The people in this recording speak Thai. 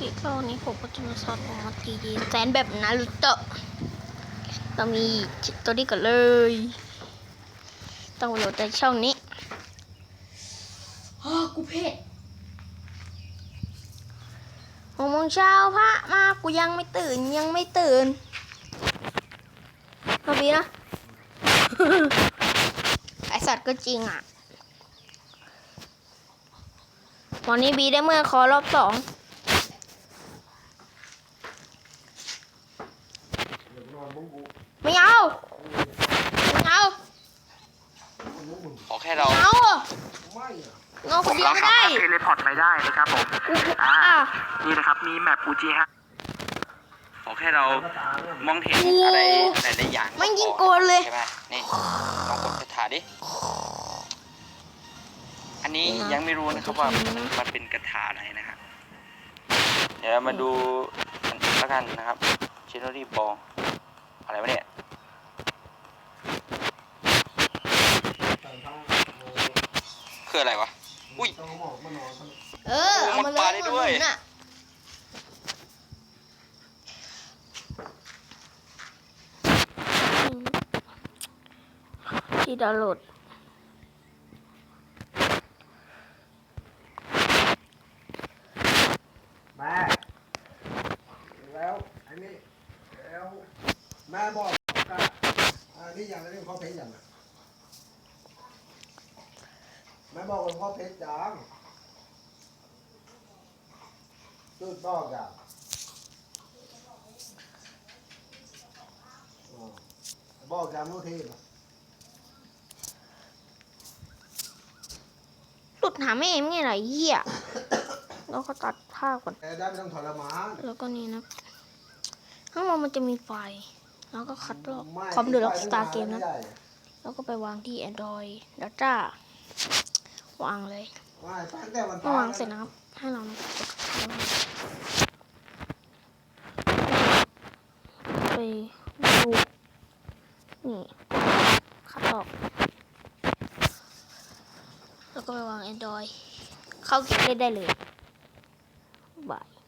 ก็วันนี้ผมก็จะมาสอนผมมาตีแซนแบบนารูโตะเรามีตัวนี้ก่อนเลย ต้องโหลดในช่องนี้ฮกูเพศหกโมงเช้าพระมากูยังไม่ตื่นยังไม่ตื่นมาบีนะไอสัตว์ก็จริงอะวันนี้บีได้เมื่อคอรอบสอง ไม่เอาไม่เอาขอแค่เราไม่เอาอะเอาคนเดียวเราไม่สาได้มารถเทเลพอร์ตไปได้นะครับผมกูอ่าอะนี่นะครับมีแมปปูจีฮะขอแค่เรามองเห็นอะไรหลายๆอย่างมันยิงโกนเลยใช่ไหมนี่ลองกดคาถาดิอันนี้ยังไม่รู้นะครับว่ามันมันเป็นคาถาอะไรนะฮะเดี๋ยวเรามาดูอันนี้แล้วกันนะครับชิโนรีบอล อะไรวะเนี่ยคืออะไรวะ อุ้ย เออ เอามาเลมันปายได้ด้วยมันน่ะที่ดาวน์โหลดแม่แล้ว อันนี้แล้ว แม่บอกว่าอันนี้อย่างนี้พ่อเพชรอย่างน่ะแม่บอกว่าพ่อเพชรจังจุดบอกอย่างอ๋อบอกอย่างรู้ที่นะหลุดหาแม่เอ็มไงล่ะไอ้เหี้ยแล้วก็ตัดภาพก่อนแต่ได้ไม่ต้องทรมานแล้วก็นี่นะ ข้างบนมันจะมีไฟ แล้วก็คัดลอกไม่คอมดูล็อกสตาร์เกมนะแล้วก็ไปวางที่ Android Data วางเลยม่ตั้งแต่วันเมื่อวางเสร็จนะครับ ให้เราไปดูนี่คัดออก แล้วก็ไปวาง Android เข้าเกมเล่นได้เลยบาย